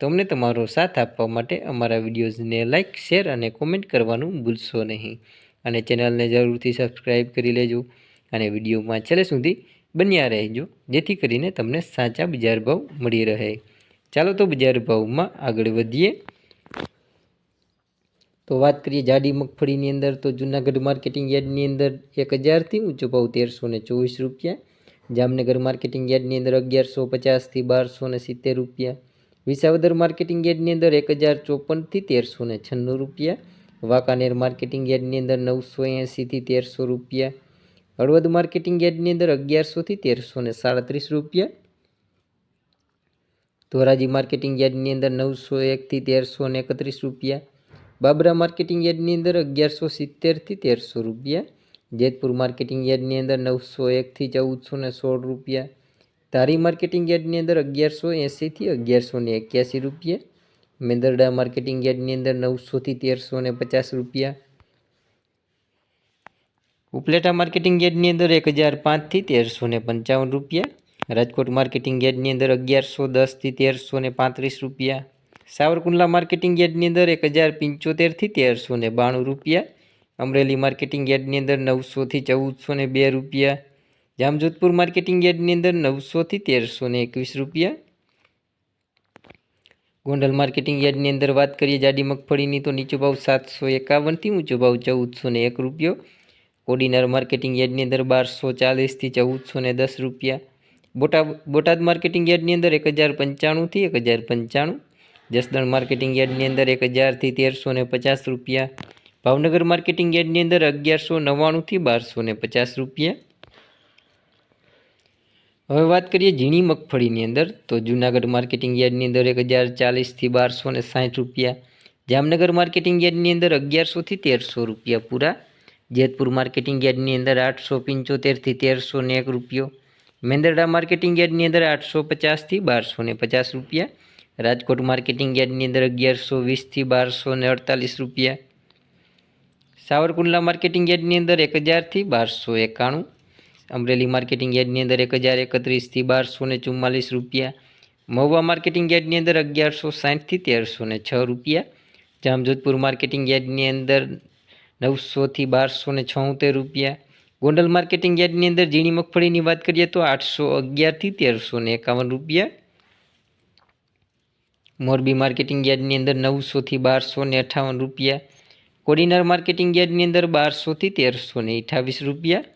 તો અમને તમારો સાથ આપવા માટે અમારા વિડીયોઝને લાઇક શેર અને કોમેન્ટ કરવાનું ભૂલશો નહીં. અને ચેનલને જરૂરથી સબસ્ક્રાઈબ કરી લેજો અને વિડીયોમાં છેલ્લે સુધી બન્યા રહેજો, જેથી કરીને તમને સાચા બજાર ભાવ મળી રહે. ચાલો તો બજાર ભાવમાં આગળ વધીએ. તો વાત કરીએ જાડી મગફળીની અંદર, તો જૂનાગઢ માર્કેટિંગ યાર્ડની અંદર એક હજારથી ઊંચો ભાવ તેરસો ને ચોવીસ રૂપિયા. જામનગર માર્કેટિંગ યાર્ડની અંદર અગિયારસો પચાસથી બારસો ને સિત્તેર રૂપિયા. વિસાવદર માર્કેટિંગ યાર્ડની અંદર એક હજાર ચોપનથી તેરસો ને છન્નું રૂપિયા, વાંકાનેર માર્કેટિંગ યાર્ડની અંદર નવસો એંસીથી તેરસો રૂપિયા, હળવદ માર્કેટિંગ યાર્ડની અંદર અગિયારસોથી તેરસો ને સાડત્રીસ રૂપિયા, ધોરાજી માર્કેટિંગ યાર્ડની અંદર નવસો એકથી તેરસો ને એકત્રીસ રૂપિયા, બાબરા માર્કેટિંગ યાર્ડની અંદર અગિયારસો સિત્તેરથી તેરસો રૂપિયા, જેતપુર માર્કેટિંગ યાર્ડની અંદર નવસો એકથી ચૌદસો ને સોળ રૂપિયા ધારી માર્કેટિંગ યાર્ડની અંદર અગિયારસો એંસીથી અગિયારસો ને એક્યાસી રૂપિયા. મેંદરડા માર્કેટિંગ યાર્ડની અંદર નવસોથી તેરસો ને પચાસ રૂપિયા. ઉપલેટા માર્કેટિંગ યાર્ડની અંદર એક હજાર પાંચથી તેરસો ને પંચાવન રૂપિયા. રાજકોટ માર્કેટિંગ યાર્ડની અંદર અગિયારસો દસથી તેરસો ને પાંત્રીસ રૂપિયા. સાવરકુંડલા માર્કેટિંગ યાર્ડની અંદર એક હજાર પંચોતેરથી તેરસો ને બાણું રૂપિયા. અમરેલી માર્કેટિંગ યાર્ડની અંદર નવસોથી ચૌદસો ને બે રૂપિયા. જામજોધપુર માર્કેટિંગ યાર્ડની અંદર નવસોથી તેરસો ને એકવીસ રૂપિયા. ગોંડલ માર્કેટિંગ યાર્ડની અંદર વાત કરીએ જાડી મગફળીની, તો નીચો ભાવ સાતસો એકાવનથી ઊંચો ભાવ ચૌદસો ને એક રૂપિયો. કોડીનાર માર્કેટિંગ યાર્ડની અંદર બારસો ચાલીસથી ચૌદસો ને દસ રૂપિયા. બોટાદ બોટાદ માર્કેટિંગ યાર્ડની અંદર એક હજાર પંચાણુંથી એક હજાર પંચાણું. જસદણ માર્કેટિંગ યાર્ડની અંદર એક હજારથી તેરસો ને પચાસ રૂપિયા. ભાવનગર માર્કેટિંગ યાર્ડની અંદર અગિયારસો નવ્વાણુંથી બારસો ને પચાસ રૂપિયા. હવે વાત કરીએ ઝીણી મગફળીની અંદર. તો જૂનાગઢ માર્કેટિંગ યાર્ડની અંદર એક હજાર ચાલીસથી બારસો ને સાઠ રૂપિયા. જામનગર માર્કેટિંગ યાર્ડની અંદર અગિયારસોથી તેરસો રૂપિયા પૂરા. જેતપુર માર્કેટિંગ યાર્ડની અંદર આઠસો પંચોતેરથી તેરસો ને એક રૂપિયો. મેંદરડા માર્કેટિંગ યાર્ડની અંદર આઠસો પચાસથી બારસો ને પચાસ રૂપિયા. રાજકોટ માર્કેટિંગ યાર્ડની અંદર અગિયારસો વીસથી બારસો ને અડતાલીસ રૂપિયા. સાવરકુંડલા માર્કેટિંગ યાર્ડની અંદર એક હજારથી બારસો એકાણું. અમરેલી માર્કેટિંગ યાર્ડની અંદર એક હજાર એકત્રીસથી બારસો ને ચુમ્માલીસ રૂપિયા. મહુવા માર્કેટિંગ યાર્ડની અંદર અગિયારસો સાઠથી તેરસો ને છ રૂપિયા. જામજોધપુર માર્કેટિંગ યાર્ડની અંદર નવસોથી બારસો ને છોતેર રૂપિયા. ગોંડલ માર્કેટિંગ યાર્ડની અંદર ઝીણી મગફળીની વાત કરીએ તો આઠસો અગિયારથી તેરસો ને એકાવન રૂપિયા. મોરબી માર્કેટિંગ યાર્ડની અંદર નવસોથી બારસો ને અઠાવન રૂપિયા. કોડીનાર માર્કેટિંગ યાર્ડની અંદર બારસોથી તેરસો ને અઠાવીસ રૂપિયા.